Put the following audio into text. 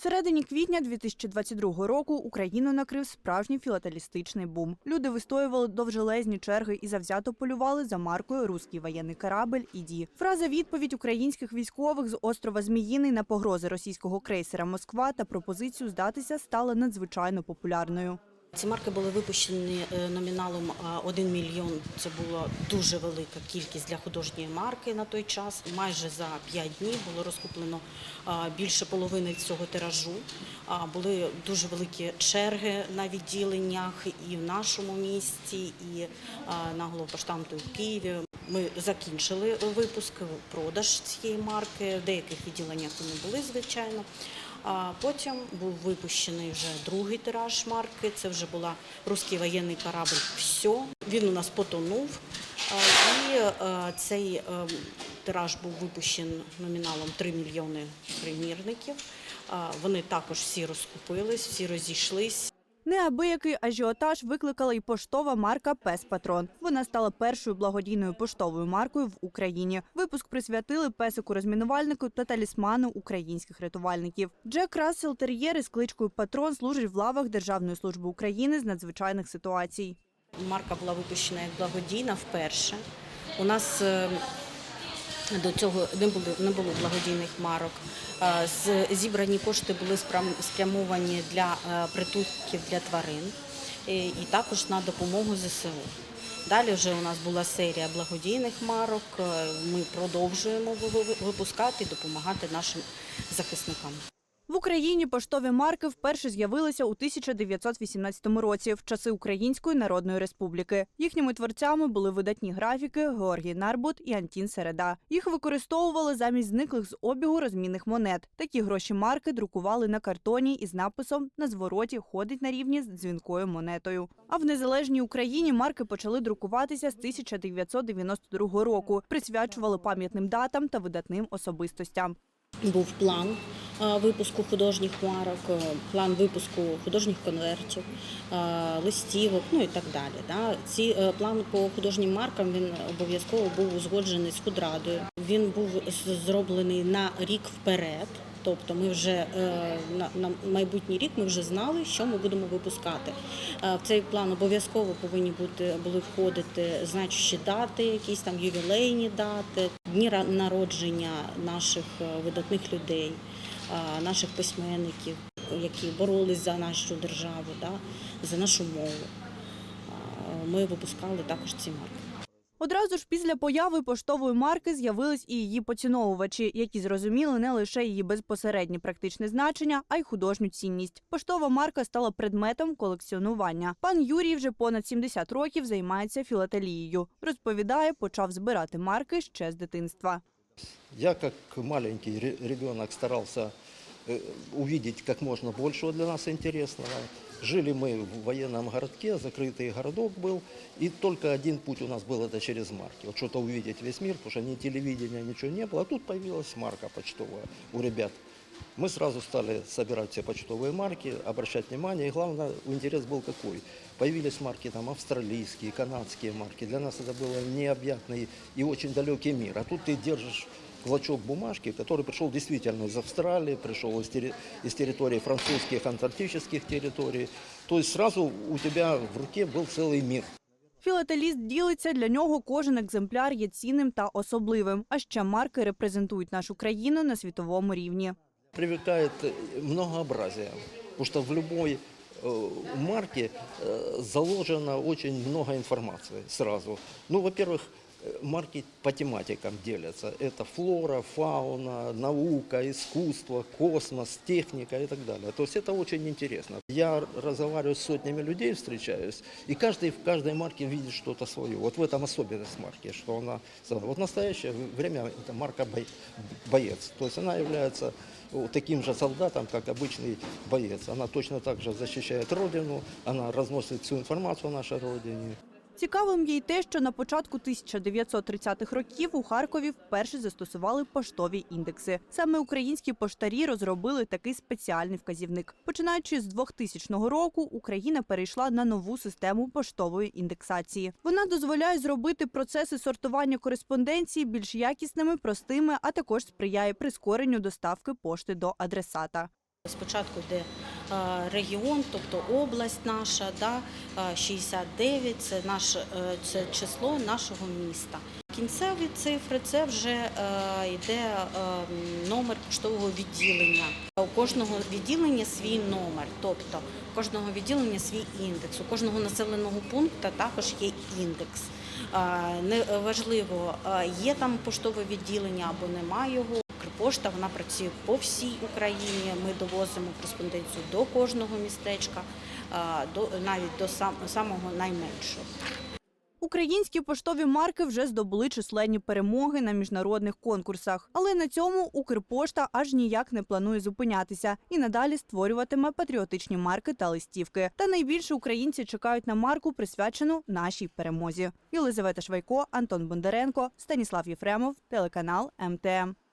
Середині квітня 2022 року Україну накрив справжній філателістичний бум. Люди вистоювали довжелезні черги і завзято полювали за маркою Руський воєнний корабль «Іді». Фраза відповідь українських військових з острова Зміїний на погрози російського крейсера Москва та пропозицію здатися стала надзвичайно популярною. Ці марки були випущені е, номіналом 1 мільйон. Це була дуже велика кількість для художньої марки на той час. Майже за 5 днів було розкуплено більше половини цього тиражу. Були дуже великі черги на відділеннях і в нашому місті, і на головпоштамту в Києві. Ми закінчили випуск, продаж цієї марки. В деяких відділеннях вони були, звичайно. А потім був випущений вже другий тираж марки. Це вже була руський воєнний корабль. Все. Він у нас потонув. І цей тираж був випущений номіналом 3 мільйони примірників. Вони також всі розкупились, всі розійшлись. Неабиякий ажіотаж викликала й поштова марка Пес Патрон. Вона стала першою благодійною поштовою маркою в Україні. Випуск присвятили песику розмінувальнику та талісману українських рятувальників. Джек Рассел Тер'єр із кличкою Патрон служить в лавах Державної служби України з надзвичайних ситуацій. Марка була випущена як благодійна вперше. У нас е, до цього не було, не було благодійних марок. Зібрані кошти були спрямовані для е, притулків для тварин і також на допомогу ЗСУ. Далі вже у нас була серія благодійних марок. Е, Ми продовжуємо ви- ви- випускати і допомагати нашим захисникам. В Україні поштові марки вперше з'явилися у 1918 році в часи Української Народної Республіки. Їхніми творцями були видатні графіки Георгій Нарбут і Антін Середа. Їх використовували замість зниклих з обігу розмінних монет. Такі гроші марки друкували на картоні із написом на звороті ходить на рівні з дзвінкою монетою. А в незалежній Україні марки почали друкуватися з 1992 року. Присвячували пам'ятним датам та видатним особистостям. Був план е, випуску художніх марок, е, план випуску художніх конвертів, е, листівок, ну і так далі. Ці план по художнім маркам він обов'язково був узгоджений з худрадою. Він був зроблений на рік вперед. Тобто ми вже е, на, майбутній рік ми вже знали, що ми будемо випускати. Е, В цей план обов'язково повинні бути були входити значущі дати, якісь там ювілейні дати, дні народження наших е, видатних людей, наших письменників, які боролись за нашу державу, за нашу мову. Ми випускали також ці марки. Одразу ж після появи поштової марки з'явились і її поціновувачі, які зрозуміли не лише її безпосереднє практичне значення, а й художню цінність. Поштова марка стала предметом колекціонування. Пан Юрій вже понад 70 років займається філателією. Розповідає, почав збирати марки ще з дитинства. Я как маленький старался э, увидеть как можно большего для нас интересного. Жили мы в военном городке, закрытый городок был, и только один путь у нас был это через марки. Вот что-то увидеть весь мир, потому что ни телевидения, ничего не было. А тут появилась марка почтовая у ребят. Мы сразу стали собирать все почтовые марки, обращать внимание. И главное, интерес был какой? Появились марки там австралийские, канадские марки. Для нас это было необъятный и очень далекий мир. А тут ты держишь клочок бумажки, который пришел действительно из Австралии, пришел из, терри- из территорий французских, антарктических территорий. То есть сразу у тебя в руке был целый мир. Філателіст ділиться, для нього кожен екземпляр є цінним та особливим. А ще марки репрезентують нашу країну на світовому рівні. Привлекает э, многообразие, потому что в любой э, марке э, заложено очень много информации сразу. Ну, во-первых, э, марки по тематикам делятся. Это флора, фауна, наука, искусство, космос, техника и так далее. То есть это очень интересно. Я разговариваю с сотнями людей, встречаюсь, и каждый в каждой марке видит что-то свое. Вот в этом особенность марки, что она... Вот в настоящее время это марка боец. То есть она является вот таким же солдатом, как обычный боец. Она точно так же защищает Родину, она разносит всю информацию о нашей Родине. Цікавим є й те, що на початку 1930-х років у Харкові вперше застосували поштові індекси. Саме українські поштарі розробили такий спеціальний вказівник. Починаючи з 2000 року, Україна перейшла на нову систему поштової індексації. Вона дозволяє зробити процеси сортування кореспонденції більш якісними, простими, а також сприяє прискоренню доставки пошти до адресата. Спочатку йде е, регіон, тобто область наша, да, е, 69 – це наше е, це число нашого міста. Кінцеві цифри це вже е, йде е, номер поштового відділення. У кожного відділення свій номер, тобто у кожного відділення свій індекс. У кожного населеного пункту також є індекс. Е, Неважливо, е, є там поштове відділення або немає його. Укрпошта вона працює по всій Україні. Ми довозимо кореспонденцію до кожного містечка, до навіть до сам, самого найменшого. Українські поштові марки вже здобули численні перемоги на міжнародних конкурсах. Але на цьому Укрпошта аж ніяк не планує зупинятися і надалі створюватиме патріотичні марки та листівки. Та найбільше українці чекають на марку, присвячену нашій перемозі. Єлизавета Швайко, Антон Бондаренко, Станіслав Єфремов, телеканал МТМ.